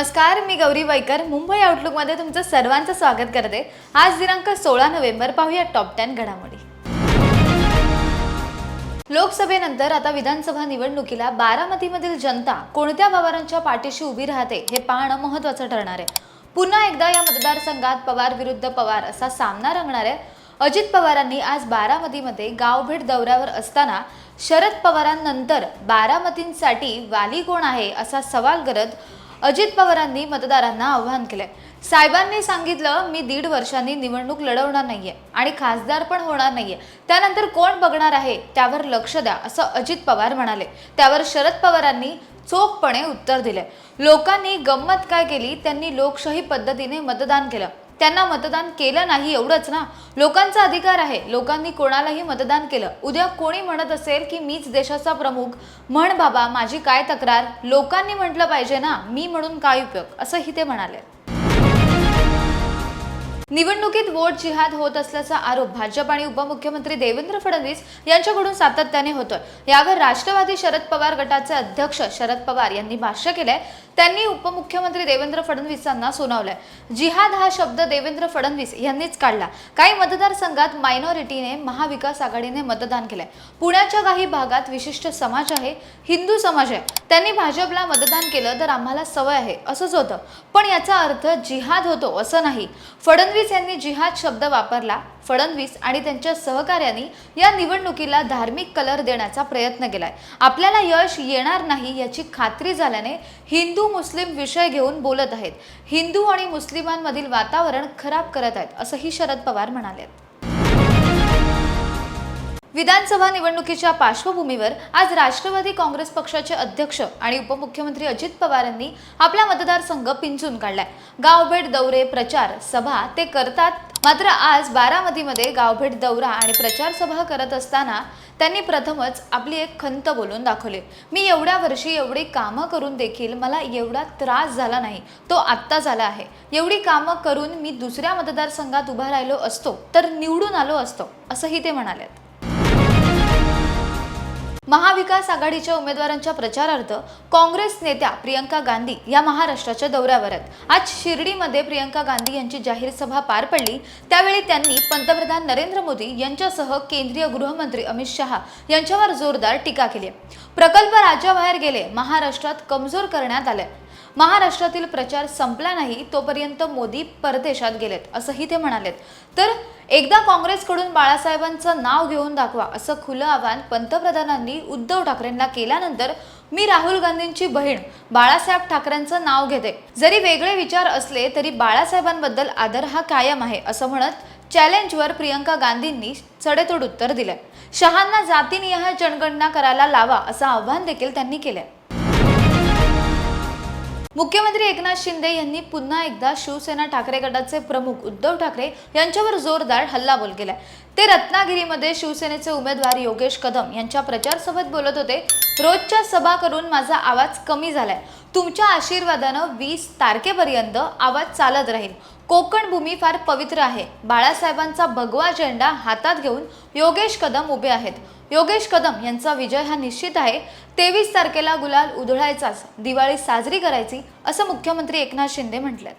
नमस्कार मी गौरी वैकर. मुंबई आउटलुकमध्ये तुमचं सर्वांचं स्वागत करते. आज दिनांक सोळा नोव्हेंबर पाहूया टॉप टेन घडामोडी. लोकसभेनंतर आता विधानसभा निवडणुकीला बारामतीमधील जनता कोणत्या पवारांच्या पाठीशी उभी राहते हे पाहणं महत्त्वाचं ठरणार आहे. पुन्हा एकदा या मतदारसंघात पवार विरुद्ध पवार असा सामना रंगणार आहे. अजित पवारांनी आज बारामतीमध्ये गावभेट दौऱ्यावर असताना शरद पवारांनंतर बारामतींसाठी वाली कोण आहे असा सवाल करत अजित पवारांनी मतदारांना आव्हान केलंय. साहेबांनी सांगितलं मी दीड वर्षांनी निवडणूक लढवणार नाहीये आणि खासदार पण होणार नाहीये. त्यानंतर कोण बघणार आहे? त्यावर लक्ष द्या असं अजित पवार म्हणाले. त्यावर शरद पवारांनी चोखपणे उत्तर दिले लोकांनी गंमत काय केली? त्यांनी लोकशाही पद्धतीने मतदान केलं. त्यांना मतदान केलं नाही एवढंच ना? लोकांचा अधिकार आहे. लोकांनी कोणालाही मतदान केलं. उद्या कोणी म्हणत असेल की मीच देशाचा प्रमुख म्हण बाबा माझी काय तक्रार? लोकांनी म्हटलं पाहिजे ना? मी म्हणून काय उपयोग? असंही ते म्हणाले. निवडणुकीत वोट जिहाद होत असल्याचा आरोप भाजप आणि उपमुख्यमंत्री देवेंद्र फडणवीस यांच्याकडून सातत्याने होतोय. यावर राष्ट्रवादी शरद पवार गटाचे अध्यक्ष शरद पवार यांनी भाष्य केलंय. त्यांनी उपमुख्यमंत्री देवेंद्र फडणवीसांना सुनावलंय. जिहाद हा शब्द देवेंद्र फडणवीस यांनीच काढला. काही मतदारसंघात मायनॉरिटीने महाविकास आघाडीने मतदान केलंय. पुण्याच्या काही भागात विशिष्ट समाज आहे हिंदू समाज आहे. त्यांनी भाजपला मतदान केलं तर आम्हाला सवय आहे असंच होतं. पण याचा अर्थ जिहाद होतो असं नाही. फडणवीस यांनी जिहाद शब्द वापरला फडणवीस आणि त्यांच्या सहकार्यांनी या निवडणुकीला धार्मिक कलर देण्याचा प्रयत्न केलाय. आपल्याला यश येणार नाही याची खात्री झाल्याने हिंदू मुस्लिम विषय घेऊन बोलत आहेत. हिंदू आणि मुस्लिमांमधील वातावरण खराब करत आहेत असंही शरद पवार म्हणाले विधानसभा निवडणुकीच्या पार्श्वभूमीवर आज राष्ट्रवादी काँग्रेस पक्षाचे अध्यक्ष आणि उपमुख्यमंत्री अजित पवार यांनी आपला मतदारसंघ पिंचून काढलाय. गावभेट दौरे प्रचार सभा ते करतात. मात्र आज बारामतीमध्ये गावभेट दौरा आणि प्रचार सभा करत असताना त्यांनी प्रथमच आपली एक खंत बोलून दाखवली. मी एवढ्या वर्षी एवढी कामं करून देखील मला एवढा त्रास झाला नाही. तो आत्ता झाला आहे. एवढी कामं करून मी दुसऱ्या मतदारसंघात उभा राहिलो असतो तर निवडून आलो असतो असंही ते म्हणालेत. महाविकास आघाडीच्या उमेदवारांच्या प्रचारार्थ काँग्रेस नेत्या प्रियंका गांधी या महाराष्ट्राच्या दौऱ्यावर आहेत. आज शिर्डीमध्ये प्रियंका गांधी यांची जाहीर सभा पार पडली. त्यावेळी त्यांनी पंतप्रधान नरेंद्र मोदी यांच्यासह केंद्रीय गृहमंत्री अमित शहा यांच्यावर जोरदार टीका केली प्रकल्प राज्याबाहेर गेले महाराष्ट्रात कमजोर करण्यात आले महाराष्ट्रातील प्रचार संपला नाही तोपर्यंत मोदी परदेशात गेलेत असंही ते म्हणालेत. तर एकदा काँग्रेसकडून बाळासाहेबांचं नाव घेऊन दाखवा असं खुलं आव्हान पंतप्रधानांनी उद्धव ठाकरेंना केल्यानंतर मी राहुल गांधींची बहीण बाळासाहेब ठाकरेंचं नाव घेते. जरी वेगळे विचार असले तरी बाळासाहेबांबद्दल आदर हा कायम आहे असं म्हणत चॅलेंजवर प्रियंका गांधींनी सडेतोड उत्तर दिलंय. शहांना जातीनिहाय जनगणना करायला लावा असं आव्हान देखील त्यांनी केलंय. मुख्यमंत्री एकनाथ शिंदे यांनी पुन्हा एकदा शिवसेना ठाकरे गटाचे प्रमुख उद्धव ठाकरे यांच्यावर जोरदार हल्लाबोल केलाय. ते रत्नागिरीमध्ये शिवसेनेचे उमेदवार योगेश कदम यांच्या प्रचारसभेत बोलत होते. रोजच्या सभा करून माझा आवाज कमी झालाय. तुमच्या आशीर्वादानं वीस तारखेपर्यंत आवाज चालत राहील. कोकण भूमी फार पवित्र आहे. बाळासाहेबांचा भगवा झेंडा हातात घेऊन योगेश कदम उभे आहेत. योगेश कदम यांचा विजय हा निश्चित आहे. तेवीस तारखेला गुलाल उधळायचाच दिवाळी साजरी करायची असं मुख्यमंत्री एकनाथ शिंदे म्हटलं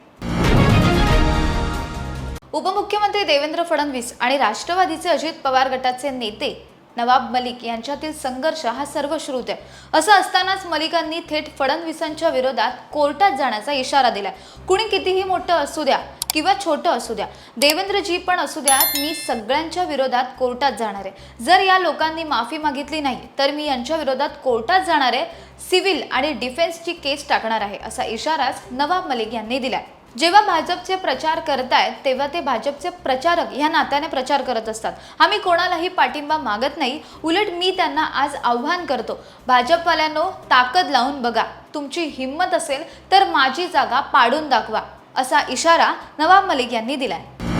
उपमुख्यमंत्री देवेंद्र फडणवीस आणि राष्ट्रवादीचे अजित पवार गटाचे नेते नवाब मलिक यांच्यातील संघर्ष हा सर्वश्रुत आहे. असं असतानाच मलिकांनी थेट फडणवीसांच्या विरोधात कोर्टात जाण्याचा इशारा दिलाय. कुणी कितीही मोठं असू द्या किंवा छोटं असू द्या देवेंद्रजी पण असू द्यात मी सगळ्यांच्या विरोधात कोर्टात जाणार आहे. जर या लोकांनी माफी मागितली नाही तर मी यांच्या विरोधात कोर्टात जाणार आहे सिव्हिल आणि डिफेन्सची केस टाकणार आहे असा इशाराच नवाब मलिक यांनी दिलाय. जेव्हा भाजपचे प्रचार करतायत तेव्हा ते भाजपचे प्रचारक ह्या नात्याने प्रचार करत असतात. आम्ही कोणालाही पाठिंबा मागत नाही. उलट मी त्यांना आज आव्हान करतो. भाजपवाल्यांनो ताकद लावून बघा. तुमची हिंमत असेल तर माझी जागा पाडून दाखवा असा इशारा नवाब मलिक यांनी दिलाय.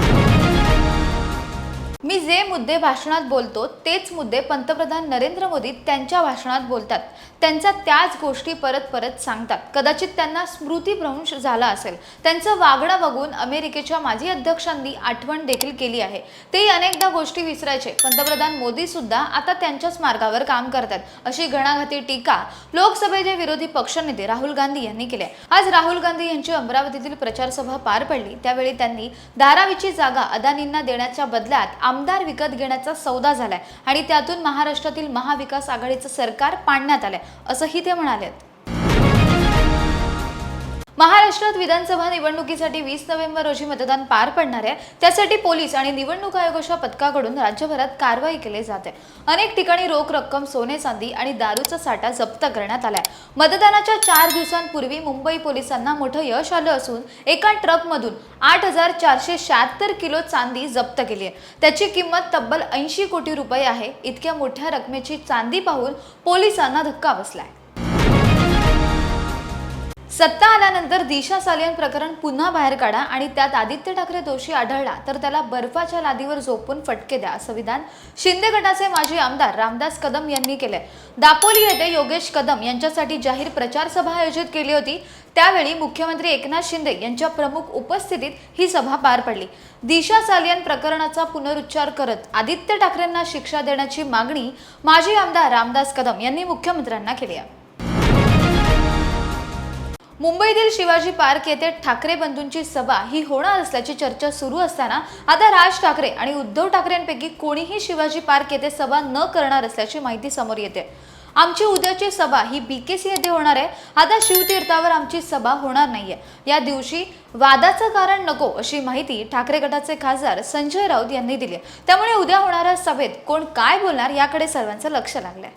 मी जे मुद्दे भाषणात बोलतो तेच मुद्दे पंतप्रधान नरेंद्र मोदी त्यांच्या भाषणात बोलतात. त्यांचा त्याच गोष्टी परत परत सांगतात. कदाचित त्यांना स्मृतीभ्रंश झाला असेल. त्यांचं वागणं बघून अमेरिकेच्या माजी अध्यक्षांनी आठवण देखील केली आहे. तेही अनेकदा गोष्टी विसरायचे. पंतप्रधान मोदी सुद्धा आता त्यांच्याच मार्गावर काम करतात. अशी घणाघाती टीका लोकसभेचे विरोधी पक्षनेते राहुल गांधी यांनी केली आज राहुल गांधी यांची अमरावतीतील प्रचारसभा पार पडली. त्यावेळी त्यांनी धारावीची जागा अदानींना देण्याच्या बदल्यात आमदार विकत घेण्याचा सौदा झालाय आणि त्यातून महाराष्ट्रातील महाविकास आघाडीचं सरकार पाडण्यात आलंय असंही ते म्हणाले महाराष्ट्रात विधानसभा निवडणुकीसाठी वीस नोव्हेंबर रोजी मतदान पार पडणार आहे. त्यासाठी पोलीस आणि निवडणूक आयोगाच्या पथकाकडून राज्यभरात कारवाई केली जाते. अनेक ठिकाणी रोख रक्कम सोने चांदी आणि दारूचा साठा जप्त करण्यात आलाय. मतदानाच्या चार दिवसांपूर्वी मुंबई पोलिसांना मोठं यश आलं असून एका ट्रकमधून आठ हजार चारशे शहात्तर किलो चांदी जप्त केली आहे. त्याची किंमत तब्बल ऐंशी कोटी रुपये आहे. इतक्या मोठ्या रकमेची चांदी पाहून पोलिसांना धक्का बसलाय. सत्ता आल्यानंतर दिशा सालियन प्रकरण पुन्हा बाहेर काढा आणि त्यात आदित्य ठाकरे दोषी आढळला तर त्याला बर्फाच्या लादीवर झोपून फटके द्या असं विधान शिंदे गटाचे माजी आमदार रामदास कदम यांनी केले दापोली येथे योगेश कदम यांच्यासाठी जाहीर प्रचार सभा आयोजित केली होती. त्यावेळी मुख्यमंत्री एकनाथ शिंदे यांच्या प्रमुख उपस्थितीत ही सभा पार पडली. दिशा सालियन प्रकरणाचा पुनरुच्चार करत आदित्य ठाकरेंना शिक्षा देण्याची मागणी माजी आमदार रामदास कदम यांनी मुख्यमंत्र्यांना केली आहे. मुंबईतील शिवाजी पार्क येथे ठाकरे बंधूंची सभा ही होणार असल्याची चर्चा सुरू असताना आता राज ठाकरे आणि उद्धव ठाकरेंपैकी कोणीही शिवाजी पार्क येथे सभा न करणार असल्याची माहिती समोर येते. आमची उद्याची सभा ही बी केसी येथे होणार आहे. आता शिवतीर्थावर आमची सभा होणार नाहीये. या दिवशी वादाचं कारण नको अशी माहिती ठाकरे गटाचे खासदार संजय राऊत यांनी दिली आहे. त्यामुळे उद्या होणाऱ्या सभेत कोण काय बोलणार याकडे सर्वांचं लक्ष लागलंय.